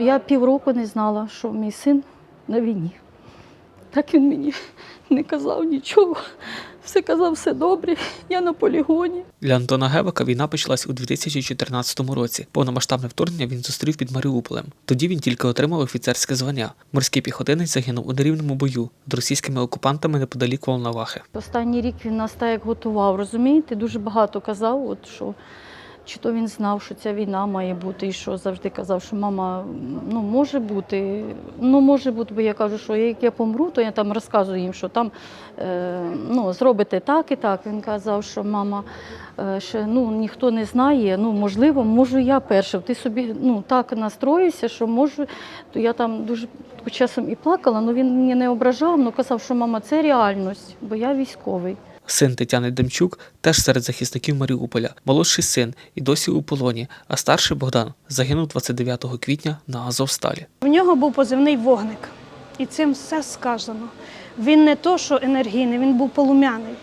Я півроку не знала, що мій син на війні. Так він мені не казав нічого. Все казав, все добре, я на полігоні. Для Антона Гевака війна почалась у 2014 році. Повномасштабне вторгнення він зустрів під Маріуполем. Тоді він тільки отримав офіцерське звання. Морський піхотинець загинув у нерівному бою з російськими окупантами неподалік Волновахи. Останній рік він нас так готував, розумієте? Дуже багато казав, от що чи то він знав, що ця війна має бути, і що завжди казав, що мама, ну може бути, ну може бути, бо я кажу, що як я помру, то я там розказую їм, що там е, ну, зробите так і так. Він казав, що мама е, ще ну, ніхто не знає, ну можливо, можу я перша. Ти собі ну, так настроївся, що можу. То я там дуже часом і плакала, але він мені не ображав, але казав, що мама, це реальність, бо я військовий. Син Тетяни Демчук теж серед захисників Маріуполя, молодший син і досі у полоні, а старший Богдан загинув 29 квітня на Азовсталі. В нього був позивний вогник, і цим все сказано. Він не то, що енергійний, він був полум'яний.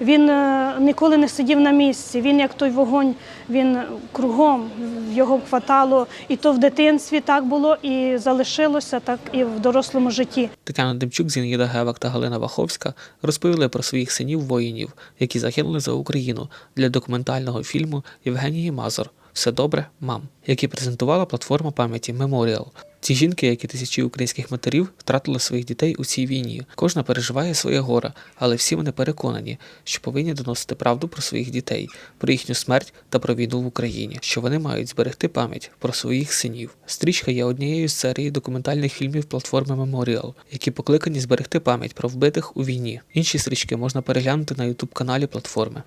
Він е, ніколи не сидів на місці. Він, як той вогонь, він кругом його хватало. І то в дитинстві так було, і залишилося так і в дорослому житті. Тетяна Демчук, Зінаїда Гевак та Галина Ваховська розповіли про своїх синів воїнів, які загинули за Україну для документального фільму Євгенії Мазур Все добре, мам, який презентувала платформа пам'яті Меморіал. Ці жінки, як і тисячі українських матерів, втратили своїх дітей у цій війні. Кожна переживає своє горе, але всі вони переконані, що повинні доносити правду про своїх дітей, про їхню смерть та про війну в Україні, що вони мають зберегти пам'ять про своїх синів. Стрічка є однією з серії документальних фільмів платформи Меморіал, які покликані зберегти пам'ять про вбитих у війні. Інші стрічки можна переглянути на ютуб каналі платформи.